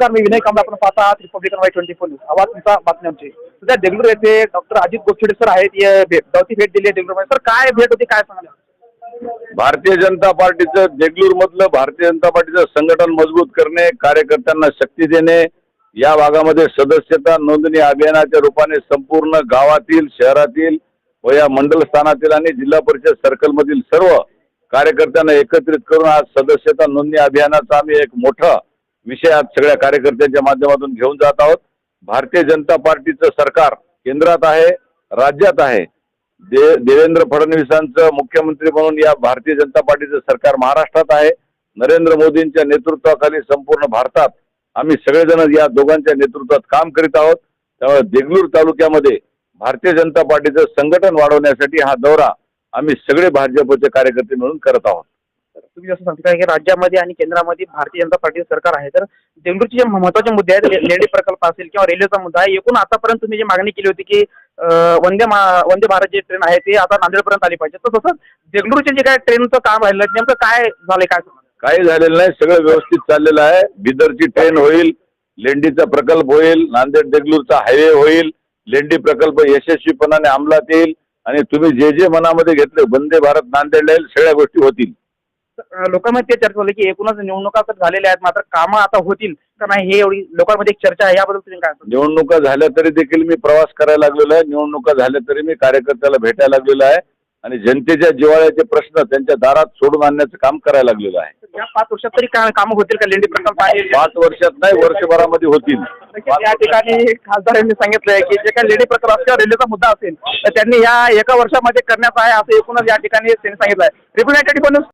नमस्कार मी विनय कांबळे आपण पाहता आहात Republican Y twenty four news आवाज तुमचा बातमी आमची. सध्या देगलूर येथे डॉक्टर अजित गोक्षडे सर आहेत. भेट भेट दिली आहे देगलूरमध्ये सर काय भेट होती काय सांगाल? भारतीय जनता पार्टीचं देगलूर मधलं भारतीय जनता पार्टीचं संघटन मजबूत करणे कार्यकर्त्यांना शक्ती देणे या भागामध्ये सदस्यता नोंदणी अभियानाच्या रूपाने संपूर्ण गावातील शहरातील व या मंडल स्थानातील आणि जिल्हा परिषद सर्कलमधील सर्व कार्यकर्त्यांना एकत्रित करून आज सदस्यता नोंदणी अभियानाचा आम्ही एक मोठा विषयात सगळ्या कार्यकर्त्यांच्या माध्यमातून घेऊन जात आहोत. भारतीय जनता पार्टीचं सरकार केंद्रात आहे राज्यात आहे. दे देवेंद्र फडणवीसांचं मुख्यमंत्री म्हणून या भारतीय जनता पार्टीचं सरकार महाराष्ट्रात आहे. नरेंद्र मोदींच्या नेतृत्वाखाली संपूर्ण भारतात आम्ही सगळेजण या दोघांच्या नेतृत्वात काम करीत आहोत. त्यामुळे देगलूर तालुक्यामध्ये भारतीय जनता पार्टीचं संघटन वाढवण्यासाठी हा दौरा आम्ही सगळे भाजपचे कार्यकर्ते मिळून करत आहोत. तुम्ही जसं सांगता की राज्यामध्ये आणि केंद्रामध्ये भारतीय जनता पार्टीचं सरकार आहे तर देगलूरचे जे महत्त्वाचे मुद्दे आहेत लेडी प्रकल्प असेल किंवा रेल्वेचा मुद्दा आहे एकूण आतापर्यंत तुम्ही जी मागणी केली होती की वंदे वंदे भारत जे ट्रेन आहे ते आता नांदेडपर्यंत आली पाहिजे. तर तसंच देगलूरचे जे काय ट्रेनचं काम राहिलं नेमकं काय झालंय काय काही झालेलं नाही सगळं व्यवस्थित चाललेलं आहे. बिदरची ट्रेन होईल लेंडीचा प्रकल्प होईल नांदेड देगलूरचा हायवे होईल लेंडी प्रकल्प यशस्वीपणाने अंमलात येईल आणि तुम्ही जे जे मनामध्ये घेतले वंदे भारत नांदेडला येईल सगळ्या गोष्टी होतील. लोकांमध्ये ते चर्चा झाली की एकूणच निवडणुका तर झालेल्या आहेत मात्र कामं आता होतील का नाही हे एवढी लोकांमध्ये एक चर्चा आहे याबद्दल तुम्ही काय? निवडणुका झाल्या तरी देखील मी प्रवास करायला लागलेलो आहे निवडणुका झाल्या तरी मी कार्यकर्त्याला भेटायला लागलेलो आहे आणि जनतेच्या जिवाळ्याचे प्रश्न त्यांच्या दारात सोडून आणण्याचं काम करायला लागलेलो आहे. या पाच वर्षात तरी का कामं होतील का? लेंडी प्रकल्प आहे. पाच वर्षात नाही वर्षभरामध्ये होतील. या ठिकाणी खासदारांनी सांगितलंय की जे काही लेडी प्रकल्प असेल किंवा रेल्वेचा मुद्दा असेल तर त्यांनी या एका वर्षामध्ये करण्यात आहे असं एकूणच या ठिकाणी त्यांनी सांगितलंय. रिप्रेझेंटेटिव्ह